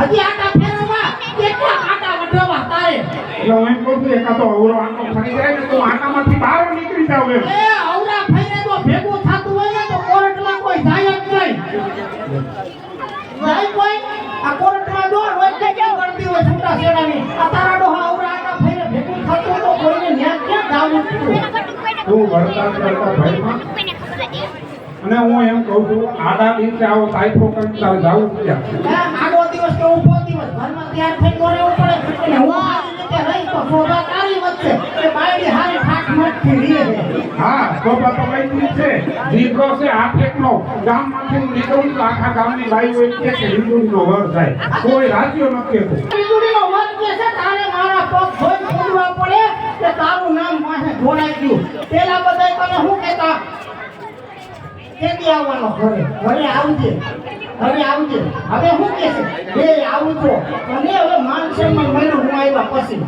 હજી આટા ફેરવવા કેટલા આટા વઢવા તારે. એટલે હું એમ કહું છું એકાદો અવરો આટો ફરી જાય ને તો આટામાંથી બહાર નીકળી જાવ એમ. એ અવરા ફરીને તો ભેગું થતું હોય ને તો કોર્ટમાં કોઈ જાય જ નહીં. જાય કોઈ? આ કોર્ટમાં દોર હોય કે કે કરતી હોય છૂટા સેડાની આ તારા ડોહા અવરા આટા ફરીને ભેગું થતું તો કોઈને ન્યાય ક્યાં જાવું તું? તું વળતા કરતા ભાઈમાં અને હું એમ કહું છું આડા દિવસે આવો સાઈફો કરી તારે જાવું ક્યાં? તૈયાર થઈ રહેવું પડે. અને હું સારી રીતે રહી તો શોભા તારી વચ્ચે. કે બાયડી હારી ઠાક મઠથી રીએ હા શોભા તો વૈદિક છે. દીકરો છે આઠેકનો ગામમાંથી હું નીકળું તો આખા ગામની બાઈઓ એમ કહે કે હિન્દુનો વર થાય. કોઈ રાજ્યો નથી કહેતું વીજળીનો વર કે છે તારે મારા પગ ધોઈ પૂરવા પડે કે તારું નામ પાસે જોડાઈ ગયું. પેલા બધાય તને શું કહેતા? કેદી આવવાનો ઘરે ઘરે આવજે. ઘરે આવજે. હવે શું છે? એ, આવું છો. અને હવે માન સન્માન મળ્યું હું આવ્યા પછી.